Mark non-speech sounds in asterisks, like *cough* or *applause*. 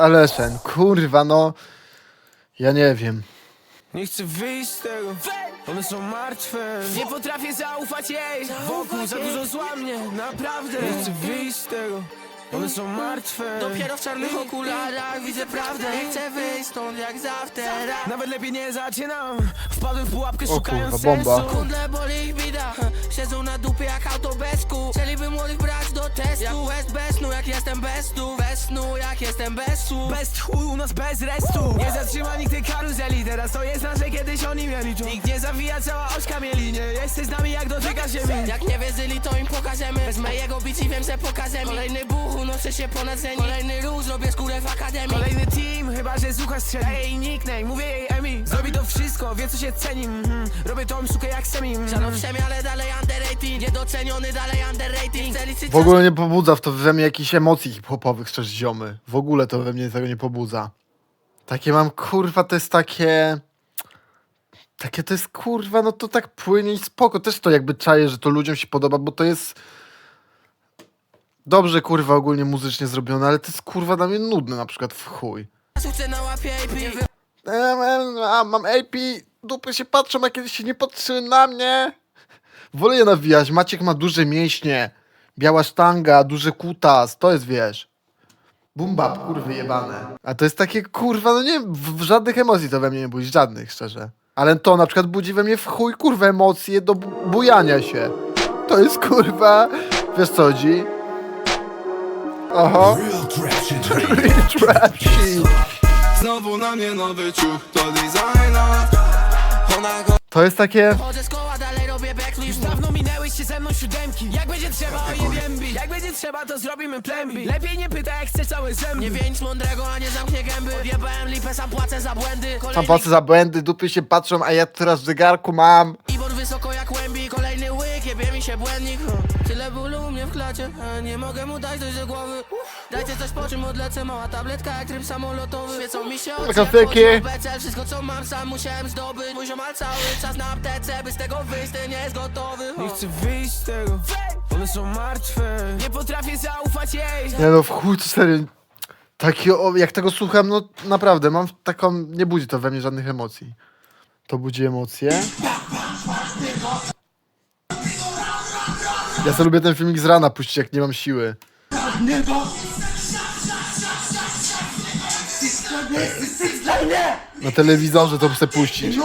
Aleszen, kurwa, no. Ja nie wiem. Nie chcę wyjść z tego, one są martwe. Nie potrafię zaufać jej. Wokół za dużo zła mnie, naprawdę. Nie chcę wyjść z tego, one są martwe. Dopiero w czarnych okularach widzę prawdę. Nie chcę wyjść stąd jak zawsze. Nawet lepiej nie zaczynam. Wpadłem w pułapkę O szukając kurwa, bomba. sensu. Kundle boli ich bida Siedzą na dupie jak auto bez kół testu. West bez snu, jak jestem bez snu. Bez snu, jak jestem bez słów Bez chuj u nas bez restu. Nie zatrzyma nikt tej karuzeli. Teraz to jest nasze, kiedyś oni mieli tu Nikt nie zawija, cała oczka mieli Nie? Jesteś z nami jak dotyka ziemi Jak nie wierzyli, to im pokażemy. Wezmę jego bici, wiem, że pokażemy Kolejny buch, unoszę się ponad zeni Kolejny ruch, zrobię skórę w akademii. Kolejny team, chyba że słuchasz strzeli jej nickname, mówię jej Emi wszystko, wie co się ceni mhm. Robię tą sztukę jak semi mhm. Żaden wszemi, ale dalej underrating Niedoceniony, dalej underrating Chcę liczyć W ogóle nie pobudza w to we mnie jakichś emocji hip-hopowych, szczerze ziomy. W ogóle to we mnie tego nie pobudza. Takie mam, kurwa, to jest takie... Takie to jest, kurwa, no to tak płynie i spoko. Też to jakby czaję, że to ludziom się podoba, bo to jest... Dobrze, kurwa, ogólnie muzycznie zrobione, ale to jest, kurwa, dla mnie nudne na przykład w chuj. czasów, chcę na łapie AP A, mam AP, dupy się patrzą, a kiedyś się nie patrzyły na mnie. Wolę je nawijać. Maciek ma duże mięśnie, biała sztanga, duży kutas, to jest, wiesz. Bumbap, kurwy jebane. A to jest takie, kurwa, no nie, w, w żadnych emocji to we mnie nie budzi, żadnych, szczerze. Ale to na przykład budzi we mnie w chuj, kurwa, emocje do bu- bujania się. To jest, kurwa, wiesz co chodzi? Oho. Real trap shit. *laughs* Znowu na mnie nowy ciuch, to designer. Ona go To jest takie... Chodzę z koła, dalej robię backflip. Dawno minęłyście ze mną siódemki. Jak będzie trzeba, ojebiemy Jak będzie trzeba, to zrobimy plembi Lepiej nie pytaj, jak chcesz całe zęby. Nie wie nic mądrego, a nie zamknie gęby. Odjebałem lipę, sam płacę za błędy. Tam Kolejny płacę za błędy, dupy się patrzą, a ja teraz w zegarku mam. Łębi Jebie mi się błędnik Tyle bólu u mnie w klacie a Nie mogę mu dać dojść do głowy. Dajcie coś po czym odlecę. Mała tabletka jak tryb samolotowy. Świecą mi się oczy becel Wszystko co mam sam musiałem zdobyć. Mój ziomal cały czas na aptece By z tego wyjść, ty nie jest gotowy Nie chcę wyjść z tego, one są martwe. Nie potrafię zaufać jej. Nie no, w chuj, to serio. Takie, o, jak tego słucham, no naprawdę, mam taką, nie budzi to we mnie żadnych emocji. To budzi emocje. Ja sobie lubię ten filmik z rana puścić, jak nie mam siły. Na telewizorze to chcę puścić.